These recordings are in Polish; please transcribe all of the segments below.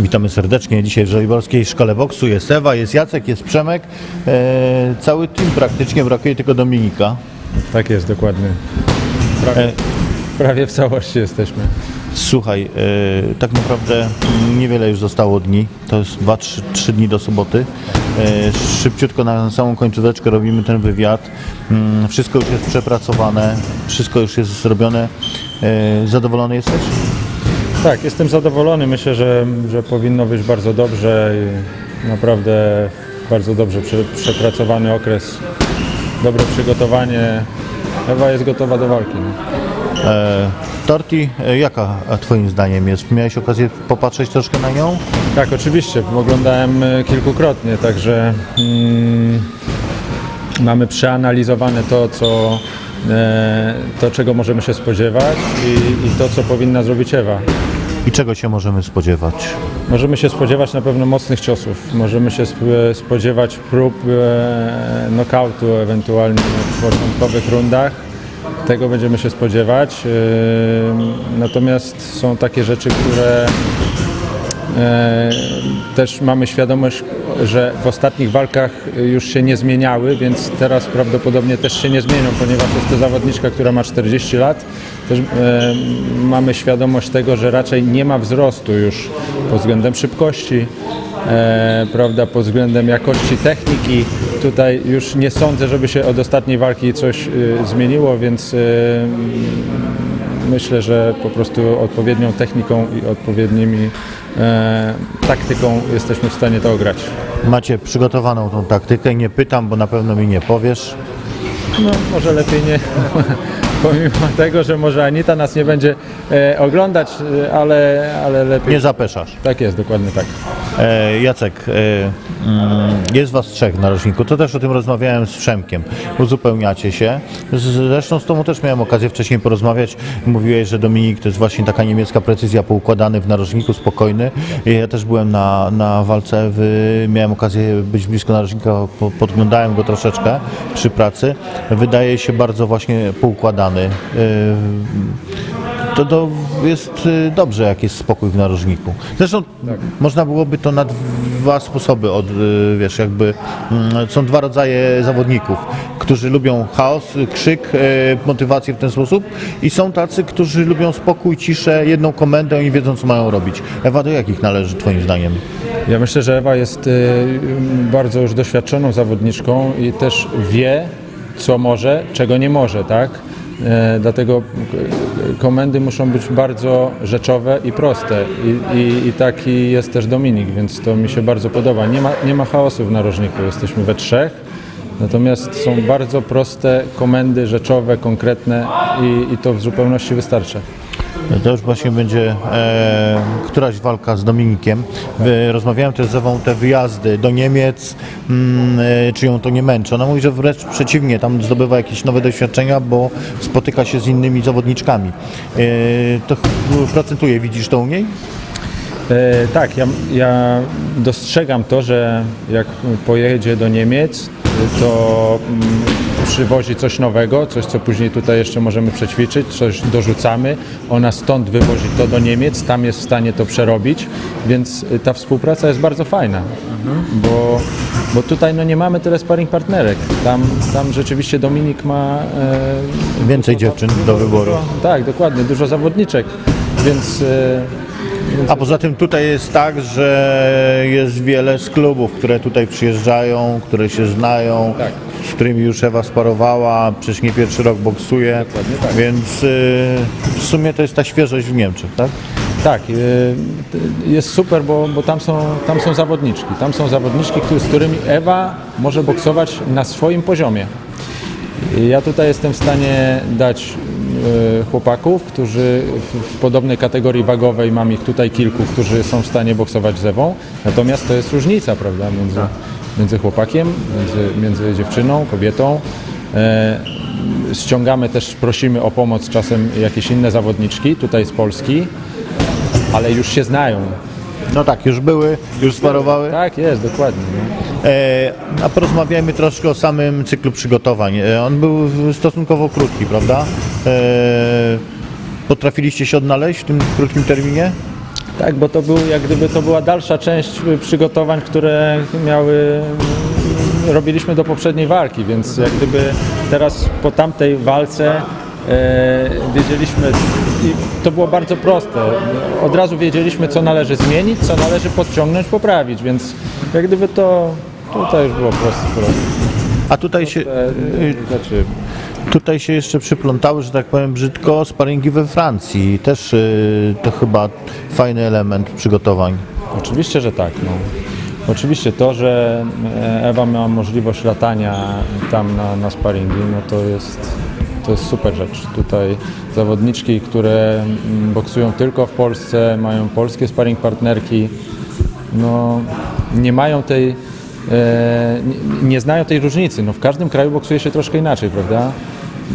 Witamy serdecznie. Dzisiaj w Żoliborskiej Szkole Boksu jest Ewa, jest Jacek, jest Przemek. E, cały team praktycznie, brakuje tylko Dominika. Tak jest, dokładnie. Prawie, E, prawie w całości jesteśmy. słuchaj, e, tak naprawdę niewiele już zostało dni. To jest 2-3 dni do soboty. E, szybciutko na samą końcóweczkę robimy ten wywiad. Mm, wszystko już jest przepracowane, wszystko już jest zrobione. E, zadowolony jesteś? Tak, jestem zadowolony. Myślę, że, że powinno być bardzo dobrze i naprawdę bardzo dobrze prze, przepracowany okres, dobre przygotowanie. Ewa jest gotowa do walki. No. E, Torti, e, jaka Twoim zdaniem jest? Miałeś okazję popatrzeć troszkę na nią? Tak, oczywiście. Oglądałem e, kilkukrotnie, także mm, mamy przeanalizowane to, co, to, czego możemy się spodziewać i, i to, co powinna zrobić Ewa. I czego się możemy spodziewać? Możemy się spodziewać na pewno mocnych ciosów. Możemy się sp- spodziewać prób e, knockoutu ewentualnie w początkowych rundach. Tego będziemy się spodziewać. E, natomiast są takie rzeczy, które e, też mamy świadomość, że w ostatnich walkach już się nie zmieniały, więc teraz prawdopodobnie też się nie zmienią, ponieważ jest to zawodniczka, która ma 40 lat. Też e, mamy świadomość tego, że raczej nie ma wzrostu już pod względem szybkości, e, prawda, pod względem jakości techniki. Tutaj już nie sądzę, żeby się od ostatniej walki coś e, zmieniło, więc e, myślę, że po prostu odpowiednią techniką i odpowiednimi e, taktyką jesteśmy w stanie to ograć. Macie przygotowaną tą taktykę, nie pytam, bo na pewno mi nie powiesz. No, może lepiej nie, pomimo tego, że może Anita nas nie będzie e, oglądać, e, ale, ale lepiej. Nie zapeszasz. Tak jest, dokładnie tak. E, Jacek, e, mm, jest was trzech w narożniku, to też o tym rozmawiałem z Przemkiem. Uzupełniacie się. Zresztą z tobą też miałem okazję wcześniej porozmawiać. Mówiłeś, że Dominik to jest właśnie taka niemiecka precyzja, poukładany w narożniku, spokojny. Ja też byłem na, na walce, w, miałem okazję być blisko narożnika, po, podglądałem go troszeczkę przy pracy. Wydaje się bardzo właśnie poukładany. E, to, to jest y, dobrze, jak jest spokój w narożniku. Zresztą można byłoby to na dwa sposoby, od, y, wiesz, jakby mm, są dwa rodzaje zawodników, którzy lubią chaos, krzyk, motywację w ten sposób i są tacy, którzy lubią spokój, ciszę, jedną komendę i wiedzą, co mają robić. Ewa, do jakich należy twoim zdaniem? Ja myślę, że Ewa jest e, bardzo już doświadczoną zawodniczką i też wie, co może, czego nie może, tak? E, Dlatego k- komendy muszą być bardzo rzeczowe i proste. I, i, I taki jest też Dominik, więc to mi się bardzo podoba. Nie ma, nie ma chaosu w narożniku, jesteśmy we trzech. Natomiast są bardzo proste komendy rzeczowe, konkretne i, i to w zupełności wystarcza. To już właśnie będzie e, któraś walka z Dominikiem. Wy- Rozmawiałem też z Ewą te wyjazdy do Niemiec, mm, e, czy ją to nie męczy. Ona mówi, że wręcz przeciwnie, tam zdobywa jakieś nowe doświadczenia, bo spotyka się z innymi zawodniczkami. E, to procentuje, widzisz to u niej? E, tak, ja, ja dostrzegam to, że jak pojedzie do Niemiec, to mm, przywozi coś nowego, coś co później tutaj jeszcze możemy przećwiczyć, coś dorzucamy. Ona stąd wywozi to do Niemiec, tam jest w stanie to przerobić, więc y, ta współpraca jest bardzo fajna, bo, bo tutaj no, nie mamy tyle sparring partnerek. Tam, tam rzeczywiście Dominik ma e, Więcej dziewczyn do wyboru. tak, dokładnie, dużo zawodniczek, więc e, A poza tym tutaj jest tak, że jest wiele z klubów, które tutaj przyjeżdżają, które się znają, Tak. z którymi już Ewa sparowała, przecież nie pierwszy rok boksuje, tak. więc y, w sumie to jest ta świeżość w Niemczech, tak? Tak, y, jest super, bo, bo tam, są, tam są zawodniczki. Tam są zawodniczki, z którymi Ewa może boksować na swoim poziomie. Ja tutaj jestem w stanie dać chłopaków, którzy w, podobnej kategorii wagowej, mam ich tutaj kilku, którzy są w stanie boksować z Ewą. Natomiast to jest różnica, prawda, między, między chłopakiem, między, między dziewczyną, kobietą. E, ściągamy też, prosimy o pomoc czasem jakieś inne zawodniczki tutaj z Polski, ale już się znają. No tak, już były, już sparowały. Tak, jest, dokładnie. E, a porozmawiajmy troszkę o samym cyklu przygotowań. E, on był stosunkowo krótki, prawda? E, potrafiliście się odnaleźć w tym krótkim terminie? Tak, bo to był jak gdyby to była dalsza część y, przygotowań, które miały mm, robiliśmy do poprzedniej walki, więc jak gdyby teraz po tamtej walce e, wiedzieliśmy i to było bardzo proste. Od razu wiedzieliśmy co należy zmienić, co należy podciągnąć, poprawić, więc jak gdyby to tutaj już było proste. A tutaj się, Znaczy, tutaj się jeszcze przyplątały, że tak powiem brzydko, sparingi we Francji. Też y, to chyba fajny element przygotowań. Oczywiście, że tak. No. Oczywiście to, że e, Ewa miała możliwość latania tam na, na sparingi, no to jest, to jest super rzecz. Tutaj zawodniczki, które mm, boksują tylko w Polsce, mają polskie sparring partnerki, no nie mają tej, nie, nie znają tej różnicy. No, w każdym kraju boksuje się troszkę inaczej, prawda?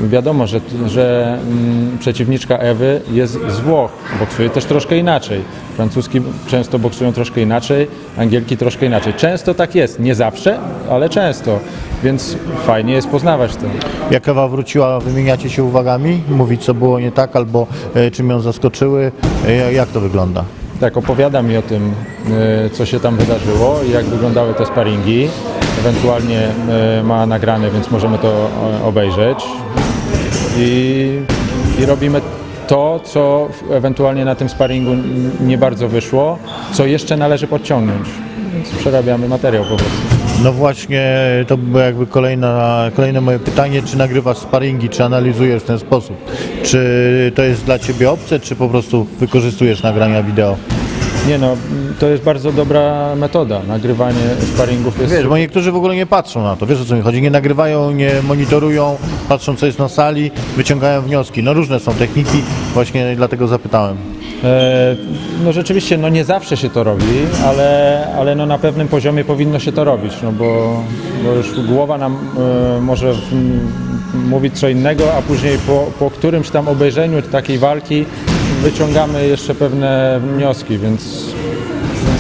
Wiadomo, że, że mm, przeciwniczka Ewy jest z Włoch, boksuje też troszkę inaczej. Francuski często boksują troszkę inaczej, Angielki troszkę inaczej. Często tak jest, nie zawsze, ale często, więc fajnie jest poznawać to. Jak Ewa wróciła, wymieniacie się uwagami? Mówić co było nie tak albo y, czym ją zaskoczyły? Y, jak to wygląda? Tak, opowiada mi o tym, e, co się tam wydarzyło i jak wyglądały te sparingi. Ewentualnie e, ma nagrane, więc możemy to e, obejrzeć. I, i robimy to, co ewentualnie na tym sparingu nie bardzo wyszło, co jeszcze należy podciągnąć. Więc przerabiamy materiał po prostu. No właśnie, to było jakby kolejna, kolejne moje pytanie, czy nagrywasz sparingi, czy analizujesz w ten sposób? Czy to jest dla Ciebie obce, czy po prostu wykorzystujesz nagrania wideo? Nie no, to jest bardzo dobra metoda. Nagrywanie sparingów jest Wiesz, bo niektórzy w ogóle nie patrzą na to, wiesz o co mi chodzi, nie nagrywają, nie monitorują, patrzą co jest na sali, wyciągają wnioski. No różne są techniki, właśnie dlatego zapytałem. E, No rzeczywiście, no nie zawsze się to robi, ale, ale no na pewnym poziomie powinno się to robić, no bo, bo już głowa nam e, może w, mówić co innego, a później po, po którymś tam obejrzeniu takiej walki wyciągamy jeszcze pewne wnioski, więc,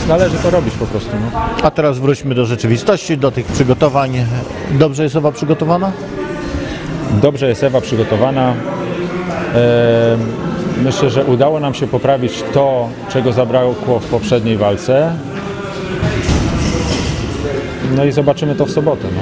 należy to robić po prostu. No. A teraz wróćmy do rzeczywistości, do tych przygotowań. Dobrze jest Ewa przygotowana? Dobrze jest Ewa przygotowana. Myślę, że udało nam się poprawić to, czego zabrakło w poprzedniej walce. No i zobaczymy to w sobotę. No.